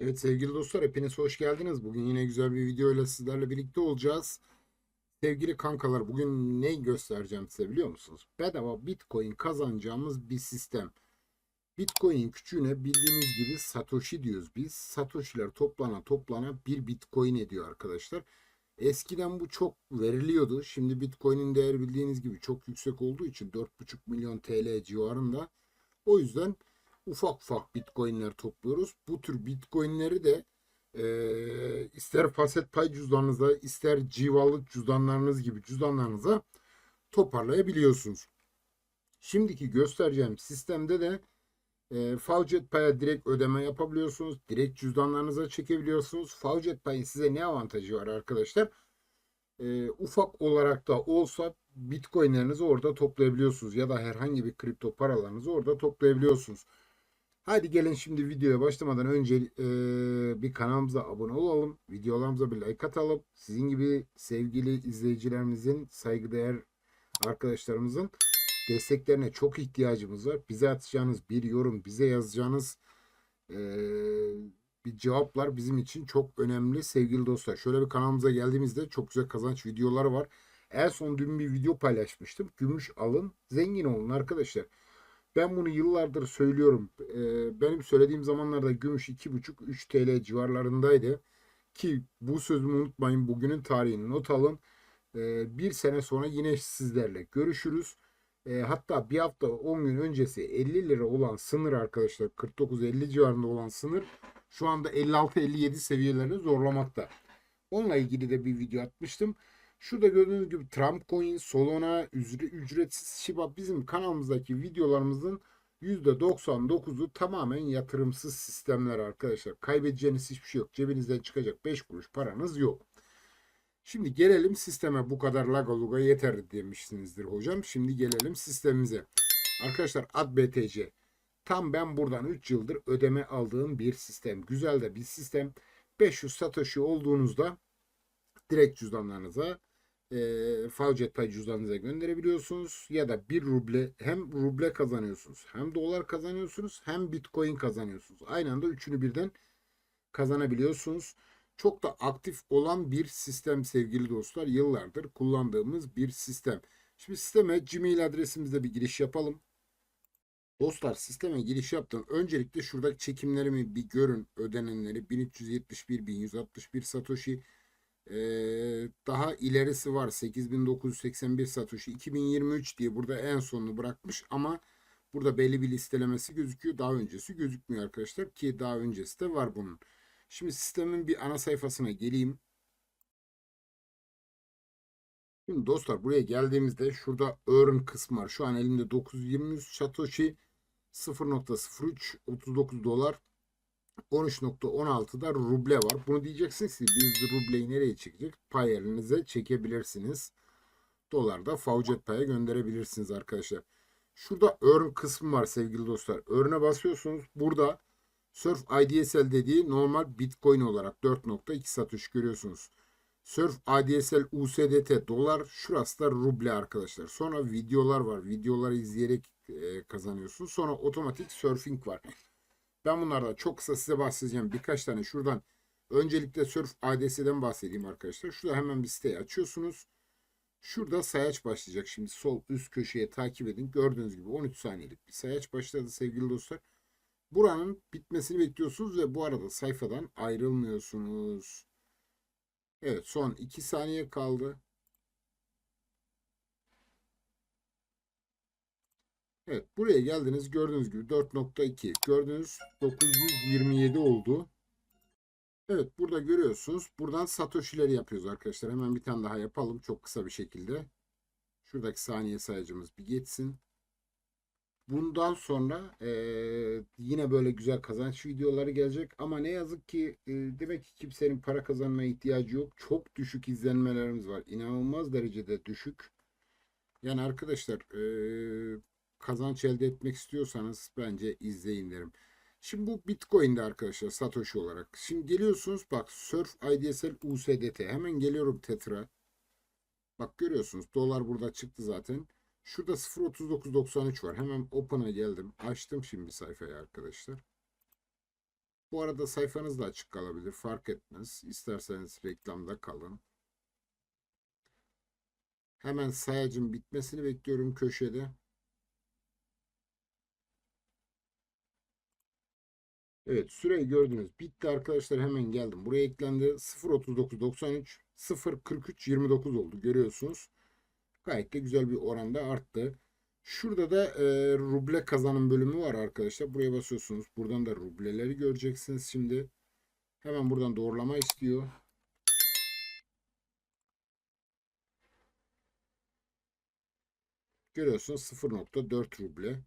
Evet sevgili dostlar hepiniz hoş geldiniz. Bugün yine güzel bir video ile sizlerle birlikte olacağız. Sevgili kankalar bugün ne göstereceğim size biliyor musunuz? Bedava Bitcoin kazanacağımız bir sistem. Bitcoin küçüğüne bildiğiniz gibi Satoshi diyoruz biz. Satoshi'ler toplana toplana bir Bitcoin ediyor arkadaşlar. Eskiden bu çok veriliyordu. Şimdi Bitcoin'in değeri bildiğiniz gibi çok yüksek olduğu için 4,5 milyon TL civarında. O yüzden ufak ufak bitcoinler topluyoruz. Bu tür bitcoinleri de e, ister faset pay cüzdanınıza ister civalık cüzdanlarınız gibi cüzdanlarınıza toparlayabiliyorsunuz. Şimdiki göstereceğim sistemde de e, Faucet Pay'a direkt ödeme yapabiliyorsunuz. Direkt cüzdanlarınıza çekebiliyorsunuz. Faucet Pay'ın size ne avantajı var arkadaşlar? E, ufak olarak da olsa bitcoinlerinizi orada toplayabiliyorsunuz. Ya da herhangi bir kripto paralarınızı orada toplayabiliyorsunuz. Hadi gelin şimdi videoya başlamadan önce e, bir kanalımıza abone olalım. Videolarımıza bir like atalım. Sizin gibi sevgili izleyicilerimizin, saygıdeğer arkadaşlarımızın desteklerine çok ihtiyacımız var. Bize atacağınız bir yorum, bize yazacağınız e, bir cevaplar bizim için çok önemli sevgili dostlar. Şöyle bir kanalımıza geldiğimizde çok güzel kazanç videoları var. En son dün bir video paylaşmıştım. Gümüş alın, zengin olun arkadaşlar. Ben bunu yıllardır söylüyorum. Ee, benim söylediğim zamanlarda gümüş 2,5-3 TL civarlarındaydı. Ki bu sözümü unutmayın. Bugünün tarihini not alın. Ee, bir sene sonra yine sizlerle görüşürüz. Ee, hatta bir hafta 10 gün öncesi 50 lira olan sınır arkadaşlar 49-50 civarında olan sınır şu anda 56-57 seviyelerini zorlamakta. Onunla ilgili de bir video atmıştım. Şurada gördüğünüz gibi Trump Coin, Solana, ücretsiz Shiba bizim kanalımızdaki videolarımızın %99'u tamamen yatırımsız sistemler arkadaşlar. Kaybedeceğiniz hiçbir şey yok. Cebinizden çıkacak 5 kuruş paranız yok. Şimdi gelelim sisteme bu kadar lagaluga yeter demişsinizdir hocam. Şimdi gelelim sistemimize. Arkadaşlar AdBTC. Tam ben buradan 3 yıldır ödeme aldığım bir sistem. Güzel de bir sistem. 500 Satoshi olduğunuzda direkt cüzdanlarınıza e, Favjet pay cüzdanınıza gönderebiliyorsunuz. Ya da bir ruble hem ruble kazanıyorsunuz hem dolar kazanıyorsunuz hem bitcoin kazanıyorsunuz. Aynı anda üçünü birden kazanabiliyorsunuz. Çok da aktif olan bir sistem sevgili dostlar. Yıllardır kullandığımız bir sistem. Şimdi sisteme Gmail adresimizde bir giriş yapalım. Dostlar sisteme giriş yaptım. Öncelikle şuradaki çekimlerimi bir görün. Ödenenleri 1371, 1161 Satoshi ee, daha ilerisi var 8981 Satoshi 2023 diye burada en sonunu bırakmış ama burada belli bir listelemesi gözüküyor. Daha öncesi gözükmüyor arkadaşlar ki daha öncesi de var bunun. Şimdi sistemin bir ana sayfasına geleyim. Şimdi dostlar buraya geldiğimizde şurada earn kısmı var. Şu an elimde 923 Satoshi 0.03 39 dolar 13.16'da ruble var. Bunu diyeceksiniz ki biz rubleyi nereye çekecek? Pay elinize çekebilirsiniz. Dolarda Faucet Pay'a gönderebilirsiniz arkadaşlar. Şurada earn kısmı var sevgili dostlar. Earn'e basıyorsunuz. Burada Surf IDSL dediği normal Bitcoin olarak 4.2 satış görüyorsunuz. Surf IDSL USDT dolar. Şurası da ruble arkadaşlar. Sonra videolar var. Videoları izleyerek e, kazanıyorsunuz. Sonra otomatik surfing var. Ben bunlardan çok kısa size bahsedeceğim. Birkaç tane şuradan öncelikle Surf ADS'den bahsedeyim arkadaşlar. Şurada hemen bir siteyi açıyorsunuz. Şurada sayaç başlayacak. Şimdi sol üst köşeye takip edin. Gördüğünüz gibi 13 saniyelik bir sayaç başladı sevgili dostlar. Buranın bitmesini bekliyorsunuz ve bu arada sayfadan ayrılmıyorsunuz. Evet son 2 saniye kaldı. Evet buraya geldiniz gördüğünüz gibi 4.2 gördüğünüz 927 oldu. Evet burada görüyorsunuz. Buradan Satoshi'leri yapıyoruz arkadaşlar. Hemen bir tane daha yapalım çok kısa bir şekilde. Şuradaki saniye sayacımız bir geçsin. Bundan sonra e, yine böyle güzel kazanç videoları gelecek. Ama ne yazık ki e, demek ki kimsenin para kazanmaya ihtiyacı yok. Çok düşük izlenmelerimiz var. İnanılmaz derecede düşük. Yani arkadaşlar e, kazanç elde etmek istiyorsanız bence izleyin derim. Şimdi bu Bitcoin'de arkadaşlar Satoshi olarak. Şimdi geliyorsunuz bak Surf IDSL USDT. Hemen geliyorum Tetra. Bak görüyorsunuz dolar burada çıktı zaten. Şurada 0.3993 var. Hemen Open'a geldim. Açtım şimdi sayfayı arkadaşlar. Bu arada sayfanız da açık kalabilir. Fark etmez. İsterseniz reklamda kalın. Hemen sayacın bitmesini bekliyorum köşede. Evet süreyi gördünüz. Bitti arkadaşlar hemen geldim. Buraya eklendi. 0.39.93 0.43.29 oldu. Görüyorsunuz. Gayet de güzel bir oranda arttı. Şurada da e, ruble kazanım bölümü var arkadaşlar. Buraya basıyorsunuz. Buradan da rubleleri göreceksiniz şimdi. Hemen buradan doğrulama istiyor. Görüyorsunuz 0.4 ruble.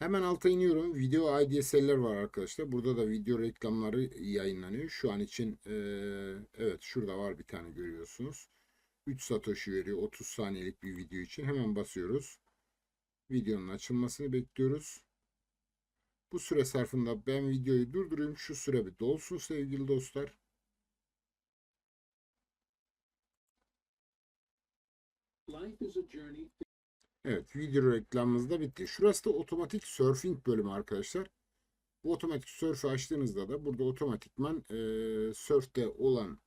Hemen alta iniyorum. Video IDS'ler var arkadaşlar. Burada da video reklamları yayınlanıyor. Şu an için e, evet şurada var bir tane görüyorsunuz. 3 satoshi veriyor 30 saniyelik bir video için. Hemen basıyoruz. Videonun açılmasını bekliyoruz. Bu süre sarfında ben videoyu durdurayım. Şu süre bir dolsun sevgili dostlar. Life is a journey. Evet video reklamımız da bitti. Şurası da otomatik surfing bölümü arkadaşlar. Bu otomatik surf'ü açtığınızda da burada otomatikman e, surf'te olan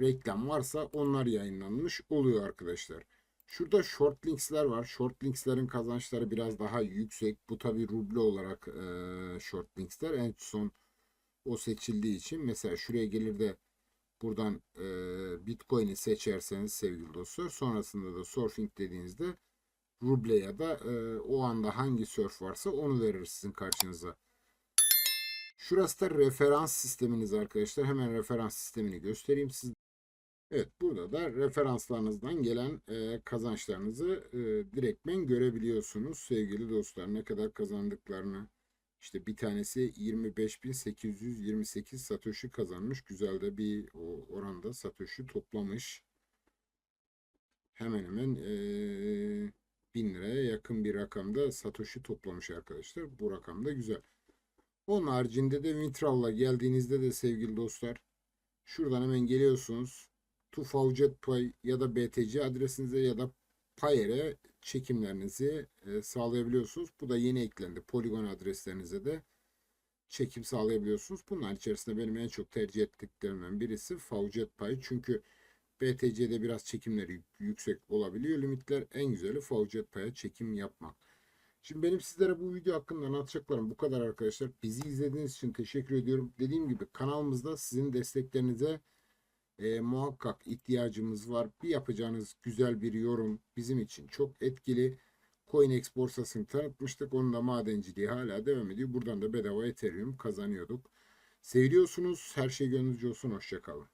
reklam varsa onlar yayınlanmış oluyor arkadaşlar. Şurada short links'ler var. Short links'lerin kazançları biraz daha yüksek. Bu tabi ruble olarak e, short links'ler. En son o seçildiği için mesela şuraya gelir de buradan e, Bitcoin'i seçerseniz sevgili dostlar sonrasında da surfing dediğinizde ruble ya da e, o anda hangi surf varsa onu verir sizin karşınıza. Şurası da referans sisteminiz arkadaşlar. Hemen referans sistemini göstereyim size. Evet burada da referanslarınızdan gelen e, kazançlarınızı e, direktmen görebiliyorsunuz sevgili dostlar. Ne kadar kazandıklarını. İşte bir tanesi 25.828 Satoshi kazanmış. Güzel de bir oranda Satoshi toplamış. Hemen hemen e, 1000 liraya yakın bir rakamda Satoshi toplamış arkadaşlar. Bu rakam da güzel. Onun haricinde de Wintraw'la geldiğinizde de sevgili dostlar şuradan hemen geliyorsunuz. Tufaucet Pay ya da BTC adresinize ya da Payer'e çekimlerinizi e, sağlayabiliyorsunuz. Bu da yeni eklendi. Polygon adreslerinize de çekim sağlayabiliyorsunuz. Bunlar içerisinde benim en çok tercih ettiklerimden birisi Faucet Pay. Çünkü BTC'de biraz çekimleri yüksek olabiliyor. Limitler en güzeli Faucet Pay'a çekim yapmak. Şimdi benim sizlere bu video hakkında anlatacaklarım bu kadar arkadaşlar. Bizi izlediğiniz için teşekkür ediyorum. Dediğim gibi kanalımızda sizin desteklerinize e, muhakkak ihtiyacımız var. Bir yapacağınız güzel bir yorum bizim için çok etkili. CoinEx borsasını tanıtmıştık. Onun da madenciliği hala devam ediyor. Buradan da bedava Ethereum kazanıyorduk. Seviyorsunuz. Her şey gönlünüzce olsun. Hoşçakalın.